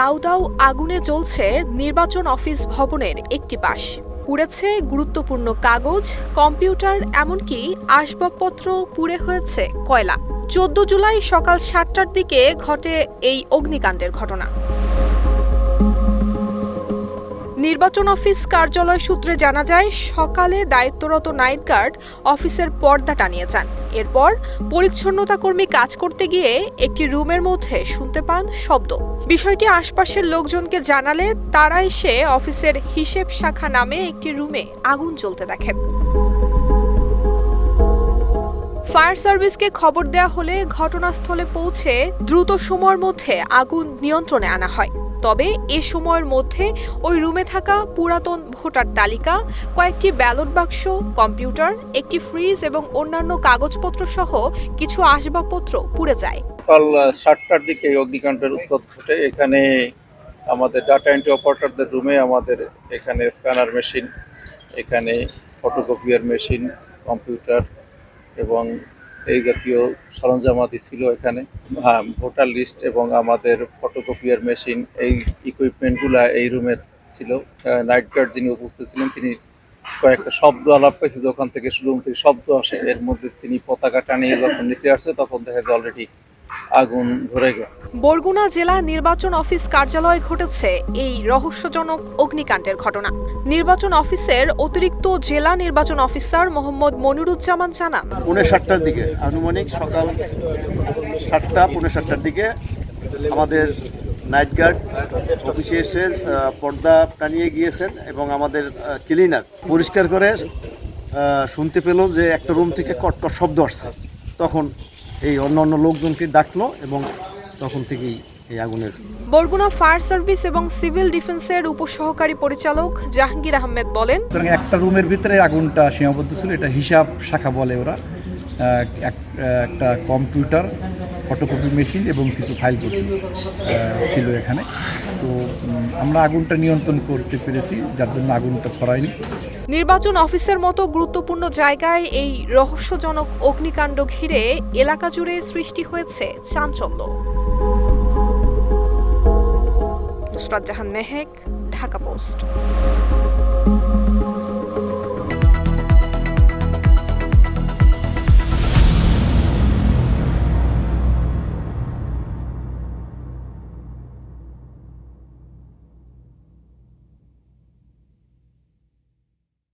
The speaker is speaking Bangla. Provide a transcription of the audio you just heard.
দাউ দাউ আগুনে জ্বলছে নির্বাচন অফিস ভবনের একটি পাশ। পুড়েছে গুরুত্বপূর্ণ কাগজ, কম্পিউটার, এমনকি আসবাবপত্র পুড়ে হয়েছে কয়লা। চোদ্দ জুলাই সকাল সাতটার দিকে ঘটে এই অগ্নিকাণ্ডের ঘটনা। নির্বাচন অফিস কার্যালয় সূত্রে জানা যায়, সকালে দায়িত্বরত নাইট গার্ড অফিসের পর্দা টানিয়ে যান। এরপর পরিচ্ছন্নতা কর্মী কাজ করতে গিয়ে একটি রুমের মধ্যে শুনতে পান শব্দ। বিষয়টি আশপাশের লোকজনকে জানালে তারা এসে অফিসের হিসেব শাখা নামে একটি রুমে আগুন জ্বলতে দেখেন। ফায়ার সার্ভিসকে খবর দেওয়া হলে ঘটনাস্থলে পৌঁছে দ্রুত সময়ের মধ্যে আগুন নিয়ন্ত্রণে আনা হয়। তবে এ সময়ের মধ্যে ওই রুমে থাকা পুরাতন ভোটার তালিকা, কয়েকটি ব্যালট বাক্স, কম্পিউটার, একটি ফ্রিজ এবং অন্যান্য কাগজপত্র সহ কিছু আসবাবপত্র পুড়ে যায়। সকাল সাতটার দিকে অগ্নিকাণ্ডের উৎপত্তি ঘটে। এখানে আমাদের ডাটা এন্ট্রি অপারেটরদের রুমে আমাদের এখানে স্ক্যানার মেশিন এখানে ফটোকপিয়ার মেশিন কম্পিউটার এবং এই জাতীয় সরঞ্জামাদি ছিল এখানে। ভোটার লিস্ট এবং আমাদের ফটোকপিয়ার মেশিন, এই ইকুইপমেন্টগুলা এই রুমে ছিল। নাইট গার্ড যিনি উপস্থিত ছিলেন, তিনি কয়েকটা শব্দ আলাপ পেয়েছে যখন থেকে শুরু থেকে শব্দ আসে। এর মধ্যে তিনি পতাকা টানিয়ে যখন নিচে আসছে, তখন দেখা যায় অলরেডি আগুন ধরে গেছে। বরগুনা জেলা নির্বাচন অফিস কার্যালয়ে ঘটেছে এই রহস্যজনক অগ্নিকাণ্ডের ঘটনা। নির্বাচন অফিসের অতিরিক্ত জেলা নির্বাচন অফিসার মোহাম্মদ মনিরুজ্জামান জানান পৌনে সাতটার দিকে আনুমানিক সকাল সাতটা পৌনে সাতটার দিকে আমাদের নাইট গার্ড অফিসে এসে পর্দা টানিয়ে গিয়েছেন এবং আমাদের ক্লিনার পরিষ্কার করে আহ, শুনতে পেল যে একটা রুম থেকে কটকট শব্দ আসছে। তখন এই অন্য অন্য লোকজনকে ডাকলো এবং তখন থেকেই এই আগুনের বরগুনা ফায়ার সার্ভিস এবং সিভিল ডিফেন্সের উপসহকারী পরিচালক জাহাঙ্গীর আহমেদ বলেন একটা রুমের ভিতরে আগুনটা সীমাবদ্ধ ছিল এটা হিসাব শাখা বলে ওরা। এক- একটা কম্পিউটার ফটোকপি মেশিন এবং কিছু ফাইল ছিল এখানে। তো আমরা আগুনটা নিয়ন্ত্রণ করতে পেরেছি, যার জন্য আগুনটা ছড়ায়নি। নির্বাচন অফিসের মতো গুরুত্বপূর্ণ জায়গায় এই রহস্যজনক অগ্নিকাণ্ড ঘিরে এলাকা জুড়ে সৃষ্টি হয়েছে চাঞ্চল্য। নুসরাত জাহান মেহেক, ঢাকা পোস্ট।